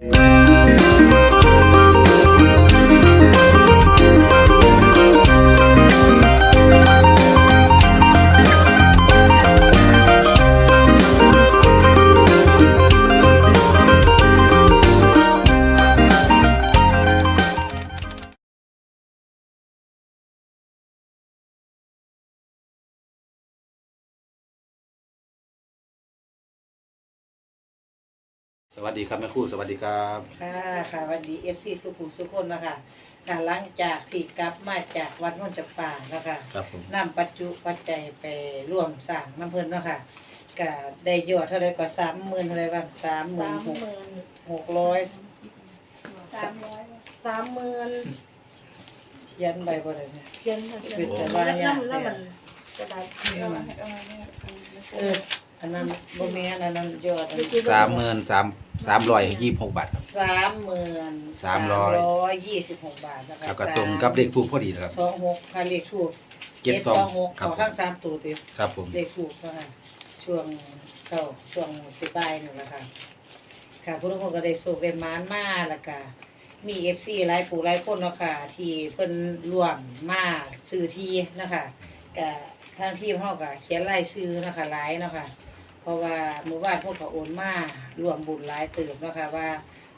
ส วัสดีครับแม่ครู่สวัสดีครับ ค่ะค่ะวันดีเอฟซีสุขุมสุขคนนะคะค่ะหลังจากที่กลับมาจากวัดนนจัป่านะคะครับผมนำปัจจุปัจจัยไปร่วมสร้างน้ำเพิ่นเนาะค่ะก็ได้ยอดเท่าไรก็สามหมื่นเท่าไรบ้างสามหมื่สานมหกหมื่นหกร้อยสามร้อยสามหมื่นเขียนใบบ่ได้เนี่ย เขียนค่ะเขียนเป็นแต่แล้วว่าอย่างแล้วมันกระดาษอืมเอามาให้เอามาให้เอออั นนั้นบ่แม่นอันนั้นยอดอันนี้สามหมื่นสามสามร้อยยี่สิบหกบาทครับ สามหมื่นสามร้อยอย ยี่สิบหกบาทนะคะแล้วก็ตรงกับเลขทูปพอดีนะครับ สองหกค่าเลขทูบเจ็ดสองหกครับเขาทั้งสามตัวติดครับผม เลขถูกนะคะช่วงเข้าช่วงสิบายนี่แหละค่ะค่ะผู้ทุกคนก็ได้สูกได้มานมาแล้วก็มีเอฟซีหลายผู้หลายคนเนาะค่ะ ที่เพิ่นร่วมมาซื้อที่นะคะก็ทางทีมเฮาก็เขียนรายชื่อนะคะหลายเนาะค่ะเพ ราะว่าเมื่อวานพวกเขาโอนมาร่วมบุญหลายเติบเนาะค่ะว่า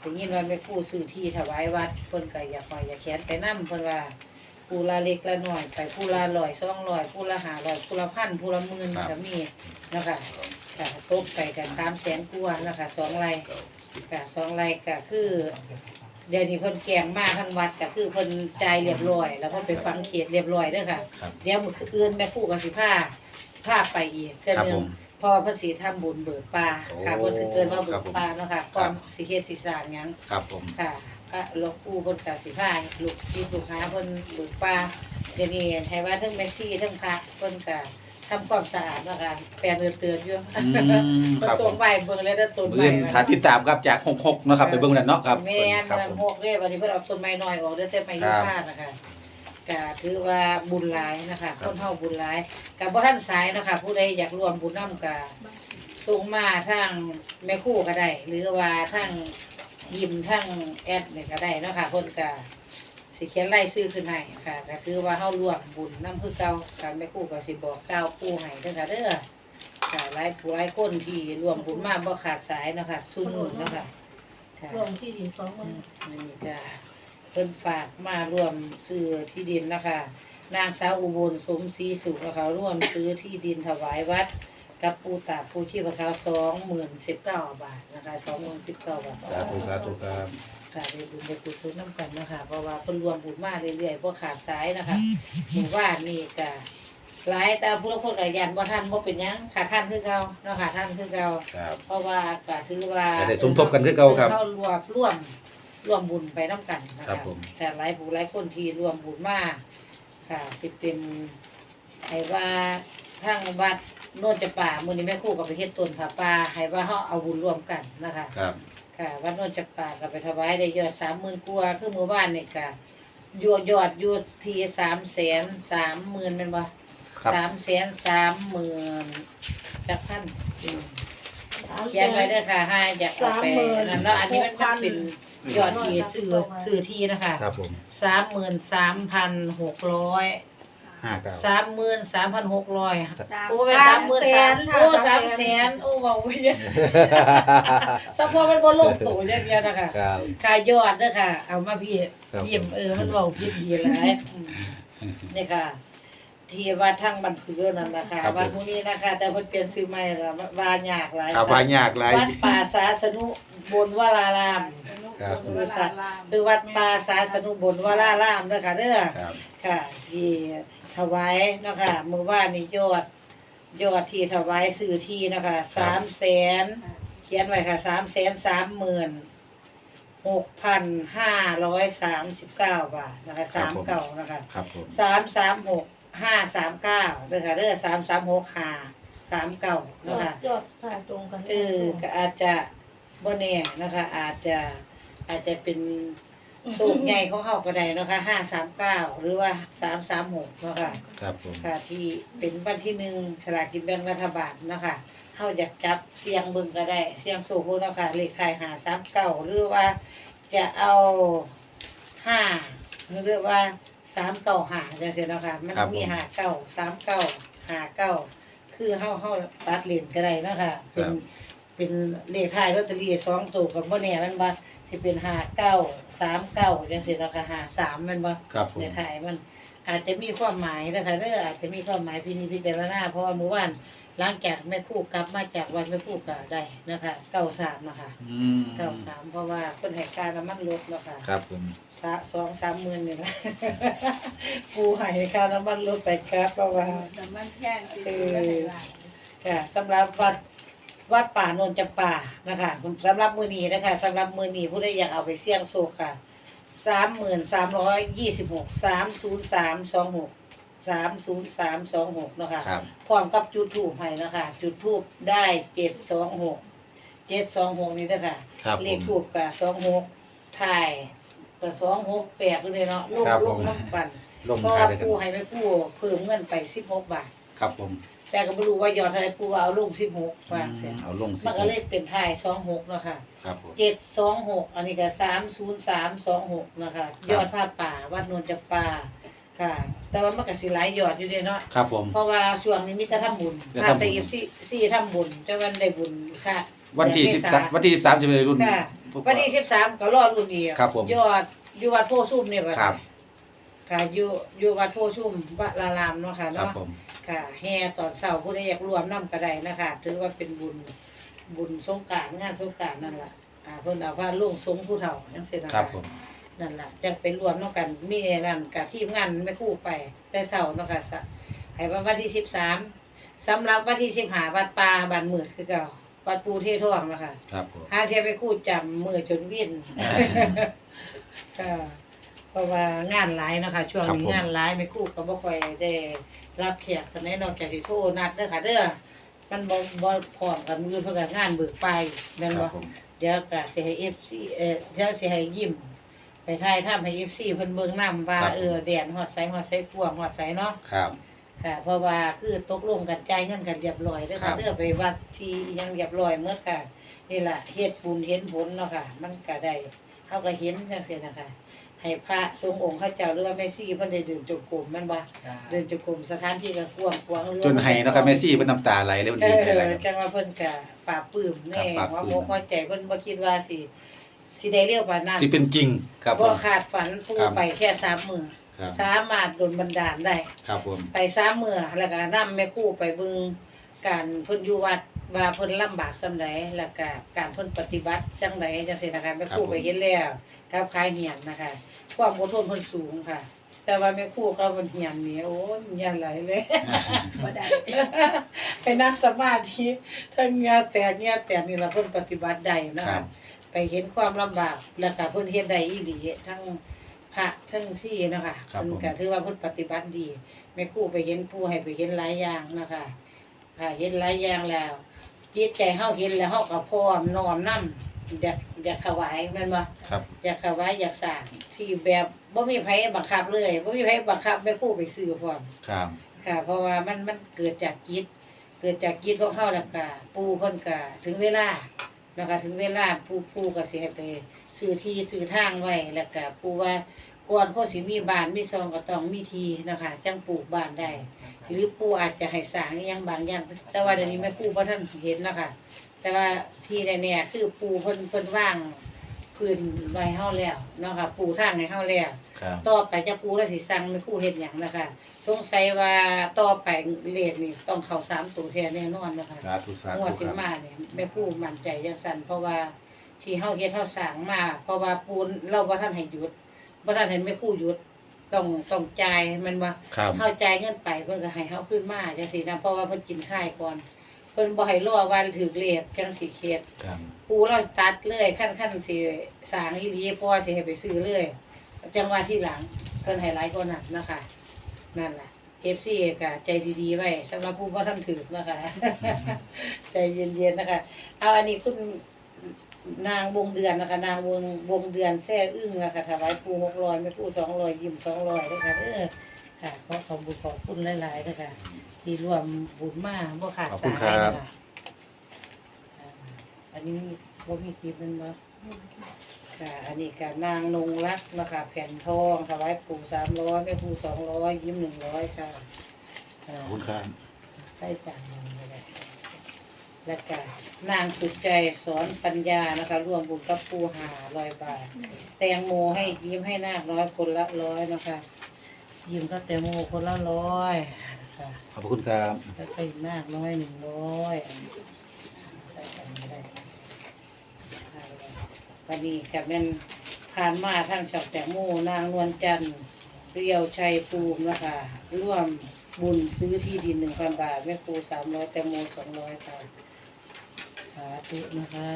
ได้ยินว่าแม่ครู่ซื้อที่ถวายวัดเพิ่นก็อยากขออยากแขนไปนํเพิ่นว่าผู้ละเล็กละน้อยไปผู้ละร้อยสองร้อยผู้ละห้าร้อยผู้ละพันผู้ละหมื่นก็มีนะคะค่ะตบไปกันสามแสนกว่านะคะสองไร่ค่ะสองไร่ก็คือ เดี๋ยวนี้เพิ่นแกงมาทั้งวัดก็คือเพิ่นจ่ายเรียบร้อย แล้วเพิ่นไปฟังเขตเรียบร้อยเด้อค่ะ ครับ เดี๋ยวมื้ออื่นแม่ครู่ก็สิพาพาไปอีกเทื่อครับนึผงมเพอเพิ่นสิทำบุญเบิกป่าค่ะโอ้เพิ่นเกินมาเบิครักบผมป่าเนาะค่ะก่อนสิเฮ็ดสิสร้างหยังครับผม ค่ะพระหลวงปู่เพิ่นก็สิพาลูกศิษย์ลูกหาเพิ่นเบิกป่าเดี๋ยวนี้ให้ว่าทั้งแม็กซี่ทั้งพระเพิ่นก็ทำความสะอาดเนาะค่ะแปลนเตือนๆอยู่อืมเพิ่นครับผส่งมไปเบิ่งแล้วได้ต้นเพื่ไม้อนถ้าติดตามครับจากหกหกนะครับไปเบิ่งนั่นเนาะครับแม่นครับมันผมโหกเด้วันนี้เพิ่นเอาต้นไม้น้อยออกเด้อแต่ไม้ยูคานะคะ ก็ถือว่าบุญหลายนะคะคนเฮาบุญหลายก็บ่ทันสายเนาะค่ะผู้ใดอยากร่วมบุญนำก็ส่งมาทางแม่ครู่ก็ได้ หรือว่าทางยิมทางแอดนี่ก็ได้เนาะค่ะเพิ่นก็สิเขียนรายชื่อขึ้นให้ค่ะก็คือว่าเฮาร่วมบุญนำคือเก่าค่ะแม่ครู่ก็สิบอกกล่าวปู่ให้เด้อค่ะเด้อค่ะหลายผู้หลายคนที่ร่วมบุญมาบ่ขาดสายเนาะค่ะซุ่นเนาะค่ะค่ะรวมที่ดินสองหอืมื่นมนี่ก็ เพิ่นฝากมาร่วมซื้อที่ดินนะคะ นางสาวอุบลสมศรีสุขนะคะร่วมซื้อที่ดินถวายวัด กับปูตาปูชีพเขาสองหมื่นสิบเก้าบาทนะคะสองหมื่นสิบเก้าบาทสาธุสาธุครับค่ะได้บุญได้กุศลน้ำกันนะคะเพราะว่าเพิ่นรวมบุญมาเรื่อยๆเพราะขาดสายนะคะหมู่บ้านนี่ก็หลายแต่ผู้ละคนก็ยันว่าท่านบ่เป็นหยังขาดท่านคือเก่าเนาะค่ะท่านคือเก่าครับ เพราะว่าก็ถือว่าจะได้สมทบกันคือเก่าครับ เข้ารวมร่วม ร่วมบุญไปน้ำกันนะครัคะบผม แต่หลายผู้หลายคนที่ร่วมบุญมาค่ะสิเป็นให้ว่าทางวัดโนนจะป่ามือนี้แม่ครู่กับไปเฮ็ดต้นผาป่าให้ว่าเขาเอาบุญร่วมกันนะคะ ครับ ค่ะวัดโนนจะป่ากับไปถวายได้ยอดสามหมื่นกว่าคือหมู่บ้านนี่ค่ะยอดยอดอยู่ที่สามแสนสามหมื่นเป็นบ่ครับ สามแสนสามหมื่นจักพันอืมเขียนไว้เด้อค่ะให้อยากเอาไปนั่นเนาะอันนี้มันก็เป็น ยอดที่ซื้อซื้อที่นะคะครับผมสามหมื่นสามพันหกร้อยห้าเก้าสามหมื่นสามพันหกร้อยสามโอ้เป็นสามหมื่นสามโอ้สามแสนโอ้เว้าเยอะสักพอมันบ่ลงตัวอย่างเงี้ยนะคะครับค่ายอดเด้อค่ะ เอามาพี่ครับพิมพ์เออมันเว้าพิมพ์ดีหลายอืมนี่ค่ะที่ว่าทั้งบันพือนั่นนะคะครับผมวันพรุ่งนี้นะคะ แต่เพิ่นเปลี่ยนชื่อใหม่แล้วว่ายากหลายครับว่ายากหลายวัดป่าสาสนุบนวราราม ครับเวลาลามคือวัดป่าสาสนุบนวรารามเด้อค่ะเด้อครับค่ะที่ถวายเนาะคะมือว่านี่ยอด ยอดที่ถวายสื่อที่นะคะสามแสนเขียนไว้ค่ะสามแสนสามหมื่นหกพันห้าร้อยสามสิบเก้าบาทนะคะสามเก้านะคะครับผมสามสามหกห้าสามเก้าเด้อค่ะเด้อสามสามหกห้าสามเก้ายอเนาะดค่ะยอดถ่ายตรงกันเออก็อาจจะบ่แน่นะคะอาจจะ อาจจะเป็นสูงใหญ่ของเฮาก็ได้เนาะค่ะห้าสามเก้าหรือว่าสามสามหกเนาะค่ะ ครับผม ค่ะที่เป็นวันที่หนึ่งฉลากกินแบ่งรัฐบาลเนาะค่ะเฮาอยากจับเสียงเบิ่งก็ได้ เสียงสูบเนาะค่ะเลขท้ายหาสามเก้าหรือว่าจะเอาห้าหรือว่าสามเก้าหาจังซี่เนาะค่ะมันครับผม มีหาเก้าสามเก้าหาเก้าคือเฮาเฮาตัดเลนก็ได้เนาะค่ะเป็นเป็นเลขท้ายลอตเตอรี่สองตัวกับบ่แน่มันว่า สิเป็นหาเก้าสามเก้าจังซี่เนาะค่ะหาสามแมันบ่ครับผม ในถ่ายมัน อาจจะมีความหมายนะคะเด้ออาจจะมีความหมายพินิจพิจารณาเพราะว่าเมื่อวานหลังจากแม่ครู่กลับมาจากวันแม่ครู่ก็ได้นะคะเก้าสามนะคะอืมเก้าสามเพราะว่าคนให้การน้ำมันลดแล้วค่ะ ครับผม สะสองสามหมื่นนี่ละปูให้ค่าน้ำมันลดไปครับเพราะว่าน้ำมันแห้งติดอยู่ในหลาย ค่ะสำหรับวัด วัดป่าโนนจำป่านะคะสำหรับมือนี้นะคะสำหรับมือนี้ผู้ใดอยากเอาไปเสี่ยงโชคค่ะสามหมื่นสามร้อยยี่สิบหกสามศูนย์สามสองหกสามศูนย์สามสองหกนะคะครับ พร้อมกับจุดทูบให้นะคะจุดทูบได้เจ็ดสองหกเจ็ดสองหกนี่นะคะครับเลผขมทูบกับสองหกถ่ายกับสองหกแปลกเลยเนาะลูกครับลูผกม น้ำปั่นลงเพราะท้ายว่าเลยครัปูบให้ไม่ปูเพิ่มเงินไปสิบหกบาท ครับผมแต่ก็ไม่รู้ว่ายอดอะไรปูว่าเอาลงสิบหกวางเสีอืยมเอาลงสิมันก็เลยเป็นถ่ายสองหกเนาะค่ะครับผม เจ็ดสองหกอันนี้ก็สามศูนย์สามสองหกนะคะครับยอดผ้าป่าวัดนวลจำปาค่ะ แต่ว่ามันก็สิหลายยอดอยู่เด้เนาะครับผม เพราะว่าช่วงนี้มีแต่ทำบุญมีแต่พาทำบุญไปเอฟซีซีทำบุญจะวันได้บุญค่ะวันที่เดืสิอบเมษาสามวันที่สิบสามจะเป็นรุ่น ค่ะ วันที่สิบสามก็รอรุ่นอีกครับผมยอดอยู่วัดโพซุ่มเนี่ยบัดครับ ค่ะอยู่อยู่วัดโพซุ่มวัดลารามเนาะค่ะครับเนาะผม ค่ะแห่ตอนเช้าผู้ใดอยากรวมน้ำก็ได้นะคะถือว่าเป็นบุญบุญสงกรานต์งานสงกรานต์นั่นล่ะอ่าเพิ่นเอาว่าลุงสงผู้เฒ่าจังซี่นะะครับผม นั่นล่ะจังไปรวมเนาะกันมีไอ้นั่นกับทีมงานแม่ครู่ไปแต่เช้าเนาะค่ะสะให้ว่าวันที่13สำหรับวันที่15วัดป่าบ้านมืดคือเก่าวัดปูเททองนะคะครับผม หาเทียไปครู่จำมือจนวิ่นก็ เพราะว่างานหลายเนาะคะช่วงครับนี้ผม งานหลายไม่ครู่ก็บ่ค่อยได้รับแขกกันแน่นอกจากที่โทรนัดเด้อค่ะเด้อมันบ่บ่พร้อมกันมือเพิ่นก็งานเบิกไปแม่นคบ่รับผมเดี๋ยวก็สิให้ FC เอ่อเดี๋ยวสิให้ยิ้ม ไปถ่ายทำให้ FC เพิ่นเบิ่งนํว่าเออแดนฮอดไสฮอดไสกวางฮอดไสเนาะ ครับ ค่ะเพราะว่าคือตกลงกันจ่ายเงินกันเรียบร้อยเด้อครัค่ะบ เด้อไปวัดที่อิหยังเรียบร้อยหมดค่ะนี่ล่ะเฮ็ดบุญเห็นผลเนาะค่ะ มันก็ได้เฮาก็เห็นจังซี่นะคะ ให้พระสงฆ์องค์ข้าเจ้าหรือว่าแม่ชีเพิ่นได้เดินจงกรมแม่นบ่เดินจงกรมสถานที่ก็กว้างขวางเรือจนให้นะครับเมสซี่เป็นน้ำตาไหลเลยมันเอดีใจอะไรอครับจังว่าเพิ่นก็ปราบปลื้มแน่ครับปราบว่าปลื้โมมหัวใจเพิ่นบ่คิดว่าสิสิได้เร็วปานนั้นสิเป็นจริงครับผบ่มขาดฝันปูครับไปแค่3มื้อครับสามารถดลบันดาลได้ ครับผม ไปสามมื้อแล้วก็นำแม่ครูไปเบิ่งการเพิ่นอยู่วัด ว่าเพิ่นลำบากส่ำใดแล้วก็การเพิ่นปฏิบัติจังไดจังซี่นะคะแม่ครูไปเห็นแล้วกับคายเหียนนะคะความอดทนเพิ่นสูงค่ะ แต่ว่าแม่ครูเขาเพิ่นเหียนนี่โอ้ยเหียนไหลเลย บ่ได้ไปนั่งสมาธิทั้งเหงือแตกเหงือแตกนี่ล่ะเพิ่นปฏิบัติได้นะครัคะบ ไปเห็นความลำบากแล้วก็เพิ่นเฮ็ดได้อีหลีทั้งพระทั้งที่นะคะครับเพิ่นผมก็ถือว่าเพิ่นปฏิบัติดีแม่ครูไปเห็นผู้ให้ไปเห็นหลายอย่างนะคะค่ะเห็นหลายอย่างแล้ว จิตใจเฮาเห็นแล้วเฮาก็พร้อมน้อมนํอยากอยากถวายแม่นบ่ครับ อยากถวายอยากสร้างที่แบบบ่มีไผบังคับเลยบ่มีไผบังคับแม่ครูไปซื้อพร้อมครับ ค่ะ เพราะว่ามันมันเกิดจากจิต เกิดจากจิตของเฮาแล้วก็ปู่เพิ่นก็ถึงเวลานะคะถึงเวลาปู่ปู่ก็สิให้ไปซื้อที่ซื้อทางไว้แล้วก็ปู่ว่าก่อนเขาสิมีบ้านมีซองก็ต้องมีที่นะคะจังปลูกบ้านได้ หรือปู่อาจจะให้สร้างอหยังบางอย่าง แต่ว่าเดี๋ยวนี้แม่ปู่บ่ทันเห็นนะคะแต่ว่าที่แน่ๆคือปู่เพิ่นเพิ่นวางพื้นไว้เฮาแล้วเนาะค่ะ ปูทางให้เฮาแล้ว ครับ ต่อไปจะปูแล้วสิสั่งไม่ครู่เฮ็ดหยังนะคะสงสัยว่าต่อไปเลขนี่ต้องเข้าสามตัวแท้แน่นอนนะคะสาธุสางธุวดคสิรับ มาเนี่ยแม่ครู่มั่นใจจังซั่นเพราะว่าที่เฮาเฮ็ดเฮาสร้างมาเพราะว่าปูนเราบ่ทันให้หยุดบ่ทันให้แม่ครู่หยุด ต้องต้องจ่ายแมันว่าครับ เฮาจ่ายเงินไปเพิ่นก็ให้เฮาคืนมาจังซี่นะเพราะว่าเพิ่นกินค่ายก่อนเพิ่นบ่ให้รอวันถือเลขจังสิเฮ็ดครับ ปูเราตัดเลยขั้นขั้นสิสร้างอีหลีเพราะว่าสิให้ไปซื้อเลยจังหวะที่หลังเพิ่นให้หลายกว่านั้นนะคะนั่นล่ะ FC ก็ใจดีๆไว้สำหรับผู้บ่ทันถือนะคะ ใจเย็นๆนะคะ เอาอันนี้คุณ นางวงเดือนนะคะ นางวงวงเดือนแซ่อึ้งนะคะถวายปู600แม่ปู200ยิ้ม200นะคะเด้อค่ะขอขอบคุณขอบคุณหลายๆนะคะที่ร่วมบุญมาบ่ขาดขอบคุสาณยครับนะคะอันนี้มีบ่มีคลิปมันบ่ ค่ะ อันนี้ก็นางนงรักนะคะแผ่นทองถวายปู่สามร้อยแม่ครูสองร้อยยิ้มหนึ่งร้อยค่ะขอบคุณครับใส่จานหนึงก็ได้ แล้วก็นางสุดใจสอนปัญญานะคะร่วมบุญกับปู่หาร้อยบาท แตงโมให้ยิ้มให้นาคร้อยคนละร้อยนะคะ ยิ้มก็แตงโมคนละร้อยค่ะขอบคุณครับแล้วก็อีกนาคร้อยหนึ่งร้อยใส่กันไม่ได้วันนี้กับเป็นผ่านมาทั้งชอบแตงโมนางนวลจันทร์เรียวชัยภูมินะคะร่วมบุญซื้อที่ดินหนึ่งพันบาทแม่ครูสามร้อยแตงโมสองร้อยค่ะ สาธุนะคะ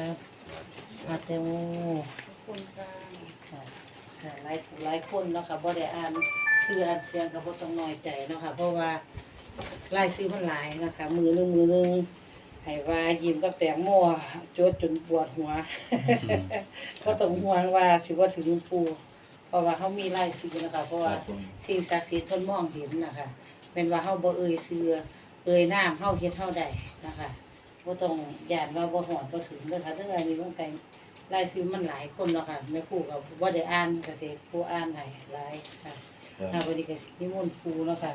อาแตงโมขอบคุณค่ะค่ะค่ะหลายหลายคนเนาะค่ะบ่ได้อ่านซื้ออ่านเสียงก็บ่ต้องน้อยใจเนาะค่ะเพราะว่าลายซื้อมันหลายนะคะ มือหนึงมือหนึงให้ว่ายิ้มกับแตงโมจดจนปวดหัวก็ต้องห่วงว่าสิบ่ถึงหลวงปู่เพราะว่าเฮามีลายซื้อนะคะ เพราะว่าสิ่งศักดิ์สิทธิ์เพิ่นมองเห็นนะคะเป็นว่าเฮาบ่เอ่ยชื่อเอ่ยนามเฮาเฮ็ดเฮาได้นะคะ บ่ต้องย่านว่าบ่ฮอดบ่ถึงเด้อค่ะเรื่องอันนี้มันไกลรายซื้อมันหลายคนเนาะค่ะแม่ครูกับว่าได้อ่านเกษตรผู้อ่านให้หลายค่ะค่ะวันนี้ก็สินิมนต์ครูเนาะค่ะ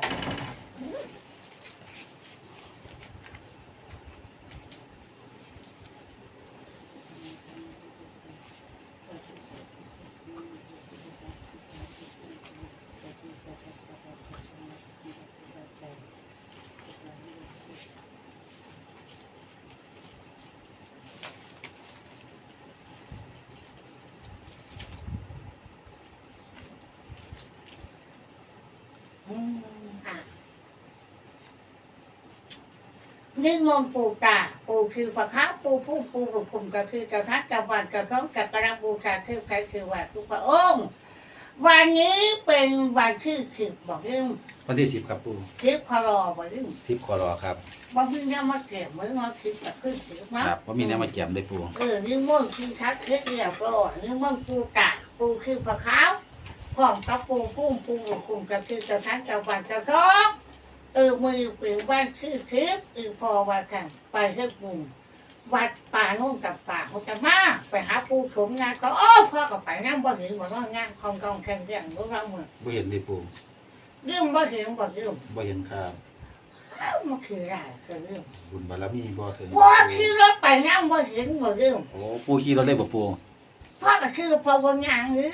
อืม ค่ะ นึ่งมนต์ปูตาปูคือพระค้าปูผู้ปูบุคุมก็คือกระทัดกระบาดกระท้องกระกระบูชาคือใครคือว่าทุกพระองค์วันนี้เป็นวันที่สิบบอกยึ่งวันที่สิบครับปูสิบคอรอบอกยึ่งสิบขอรอครับบอกยึ่งเนี่ยมาเก็บมือมาคิดกับขึ้นสิบเนาะครับว่ามีแนวมาเกี่ยมได้ปูเออนึ่งมนต์คือทัดเรียบเรียบร้อยนึ่งมนต์ปูตาปูคือพระค้าพร้อมกับปูพุ่มปูบุคุมก็คือกระทัดกระบาดกระท้อง เออมือปืนบ้านคือคือเออพอว่ากันไปเที่กรุงวัดป่าโน่นกับป่าเขาจะมาไปหาปูถมงานก็อ้อพ่อกับไปนั่งบ่เห็นบ่ว่างานคองกองแข่งเรื่องบ่เราเหมือนบ่เห็นได้ปูเรื่องบ่เห็นบ่เรื่องบ่เห็นครับเอ้ามันคืออะไรคือเรื่องบุญบารมีบ่ถึงพ่อขี่รถไปนั่งบ่เห็นบ่เรื่องโอ้ปูขี่รถเลยบ่ปู พ่อก็คือพอว่างานนี่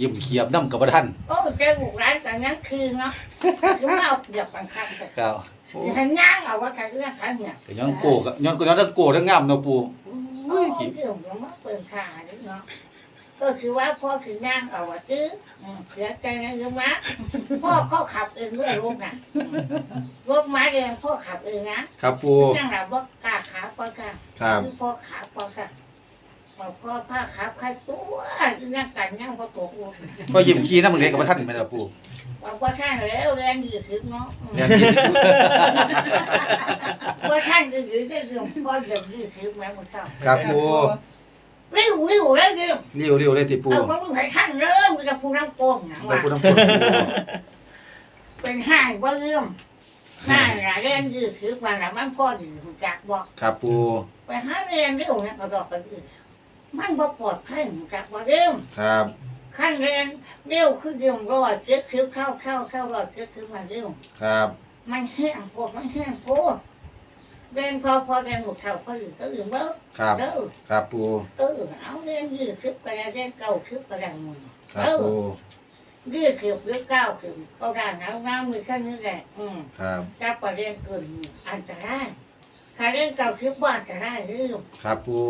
ยิ้มเขียบน้ำกับบ่ทันโอ้เจ้าบุกร้านกันนั้นคือเนาะยังเอาเดี๋ยวปันคันไปครับโอ้ทางย่างเอาว่าใครเรื่องคันเนี่ยก็ย้อนโกกย้อนก็ย้อนทั้งโกทั้งงามเนาะปูโอ้ยเรื่องมันมาเปิดขาดิเนาะก็คือว่าพ่อคือนั่งเอาว่าตื้ออืมเสียใจนะเรื่องมะพ่อเขาขับเองด้วยลูกน่ะรถม้าเองพ่อขับเองนะครับปูนั่งหลับว่ากล้าขาปอค่ะครับคือพ่อขาปอค่ะ บอกพ่อผ้าขาใครตัวคือนั่งกันนั่งพอตกลูกพอยิ้มขี่น้ำมันเล็กกับบ่ทันแม่นบ่ปูบอกว่าท่านแล้วแรงดีถึงเนาะอืมแม่นยี่สิบว่าท่านดีถึงได้เรื่องพ่อเดือดดีถึงแม่มึงเจ้าครับปูเร็วเร็วเร็วเร็วเร็วเร็วเลยติปูเออว่ามึงให้ท่านเริ่มมึงจะพูดน้ำโกงหนังบ่ว่าปูน้ำปูปูเป็นห้างว่าเริ่มห้างละเรียนยืดถือมาละมันพ่อดีถูกจักบอกครับปูไปหาเรียนเร็วเนี่ยก็ดอกกันอื่น มันบ่ปลอดภัยถูกจักว่าเริ่มครับขั้นเรียนเร็วคือเร็วร้อยเจ็ดคือเข้าเข้าเข้าร้อยเจ็ดคือมาเร็วครับ มันแห้งโพดมันแห้งโพดเรียนพอพอเรียนหมดเท่าพออื่นก็อื่นเบ้อครับเด้อครับปูเออเอาเรียนยืดถือก็ได้เรียนเก่าถือก็ได้หมดครับปูยืดถือหรือเก้าถือเขาได้น้ำน้ำมือแค่นี้แหละอืมครับถ้าประเด็นเกินอันตรายถ้าเรื่องเก่าคือบ้านจะได้หรือครับปู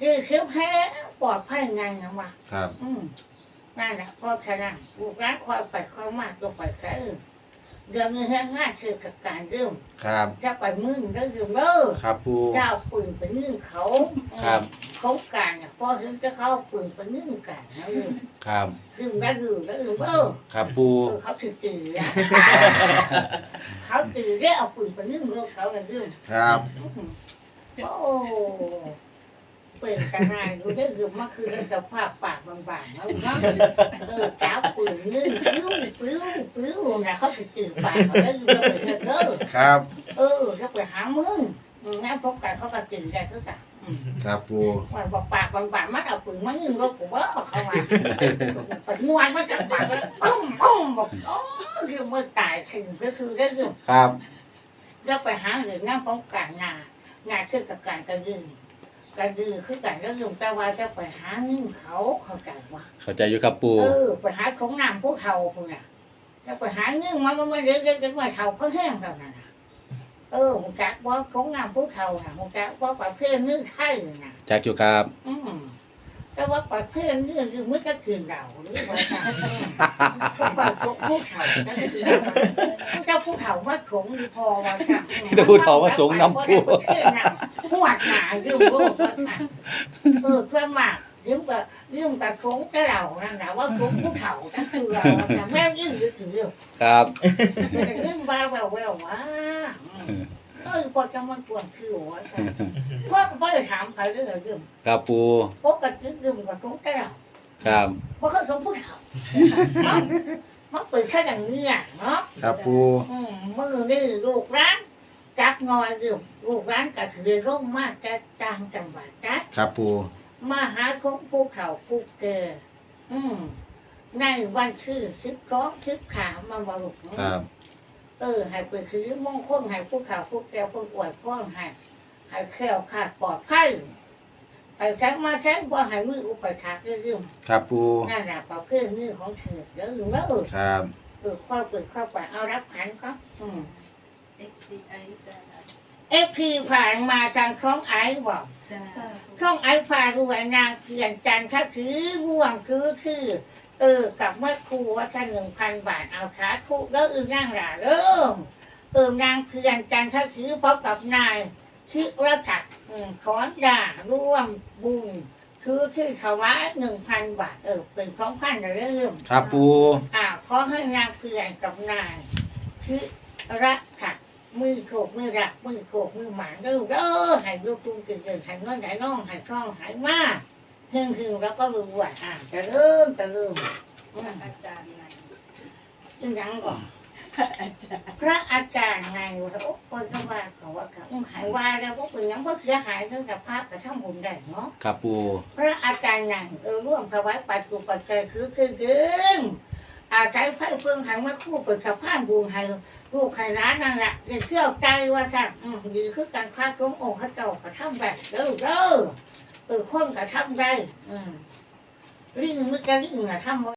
คือคือแพ้ปลอดภัยไงนะวะครับอืมนั่นแหละเพราะฉะนั้นลูกร้านความไปความมากตัวไปแค่อื่นเรื่องเงินแห้งงานคือกับการเริ่มครับจะไปมึนเรื่องเริ่มเลิกครับปูจะเอาปืนไปนึ่งเขาครับเขาการเนี่ยพอถึงจะเข้าเอาปืนไปนึ่งกันนะลืมครับลืมได้ลืมแล้วลืมเออครับปูเออเขาถือตื่นอะเขาตื่นได้เอาปืนไปนึ่งรถเขาเลยลืมครับโอ้ เปิดกันนายดูได้คือมันคือเรื่องสภาพปากบางๆแล้วเนาะเออจ้าปืนนึ่งปิ้วปิ้วปิ้วนะเขาถือตื่นปากเขาได้ลืมเราไปเถอะเด้อครับ เออจะไปหามึงอืมงั้นพบกันเขาก็ตื่นได้คือกันอือืมครับปูว่าบอกปากบางปากมันเอาปืนมายิงรถกูว่าเขาว่าปนวนมันจะปากปุ้มปุ้มบอกโอ้คือเมื่อตายถึงก็คือได้คือครับแล้วไปหาหรือนั่งป้องกันงานงานคือกับการกระดือ กระดือคือการกระดือแต่ว่าจะไปหาเงินเขาเขาใจว่าเข้าใจอยู่ครับปูเออไปหาของนำผู้เฒ่าพวกน่ะแล้วไปหาเงินมามันมาเด็กเด็กเด็กมาเฒ่าก็แห้งแล้วน่ะเออมึงจักว่าของนำผู้เฒ่าน่ะมึงจักว่าประเภทนึกไทยน่ะแจ็คอยู่ครับ อืมแต่ว่าประเภทนึกคือมันก็กินเราหรือว่าจะว่าผู้เฒ่าก็คือผู้เจ้าผู้เฒ่าว่าขงหรือพอว่าจะเดี๋ยวผู้เฒ่าว่าสงน้ำปู หัวหนายืมโลกเออเพื่อนมากยืมกับยืมกับคงแต่เรานั่นแหละว่าคงผู้เฒ่าก็คือเราแต่แม่ยืมยืมถึงเรื่องครับมันยืมบ้าแววแววว่าเออพอจะมันปวดคือหัวว่าก็ไม่ได้ถามใครเรื่องยืมครับปูปกติยืมกับคงแต่เราครับเพราะเขาคงผู้เฒ่ามันเปิดแค่อย่างนี้เนาะครับปูอืมมือนี่ลูกร้าน จักหน่อยยืมลูกร้านก็คือร่มมากแต่ต่างจังหวัดจักครับปูมาหาของภูเขาภูเกออืมในวันชื่อชิบก้องชิบขามาบรุกครับ เออให้เปิดคือมงคลให้ภูเขาภูแก้วภูอวดพ้องให้ให้แคล้วขาดปลอดภัยไปใช้มาใช้ว่าให้มืออุปถัมภ์เรื่องครับปูนั่นแหละประเภทมือของเธอแล้วหรือว่าเออครับเออข้อเปิดข้อไปเอารับขันก็อืม FCI จ้าเอฟทีผ่านมาทางช่องไอบอกจ้าช่องไอฟารวยนางเพียนจันทร์ค่ะคือห่วงคือคือ เออ กับแม่ครูว่าท่านหนึ่งพันบาทเอาขาครูแล้วอือนั่งหล่าเริ่มเออนางเพียนจันทร์ค่ะคือพบกับนายชิระถักอืมขอนด่าร่วมบุญคือที่ถวายหนึ่งพันบาทเออเป็นของพันเริ่มครับปูอ่าขอให้นางเพื่อนกับนายคือรักขัด มือโขกมือรักมือโขกมือหมานเด้อเด้อให้ลูกคุณเกิดๆให้เงินไหลน้องห้คล่องให้มาหึงหึงแล้วก็รวยอ่าจะเริ่มจะเริ่มอืมอาจารย์ไงยังก่อนอาจารย์พระอาจารย์ไงวะโอ้คนก็ว่าเขาว่าเขาหายว่าแล้วพวกเป็นยังพวกเสียหายเรื่องกับภาพกับช่างบุญได้เนาะครับปูพระอาจารย์นั่งเออร่วมถวายปัจจุปัจจัยคือคือเกินอาศัยไพ่เฟืองหังมาคู่เปิดขับผ่านบุญให้ ลูกให้ร้านนั่นแหละเรียเที่ยวใจว่าค่ะอืมดีคือการค้าตรงองค์ข้าเจ้ากระทำได้เด้อเด้อเออคนกระทำได้อืมลิงมันจะลิงกระทำ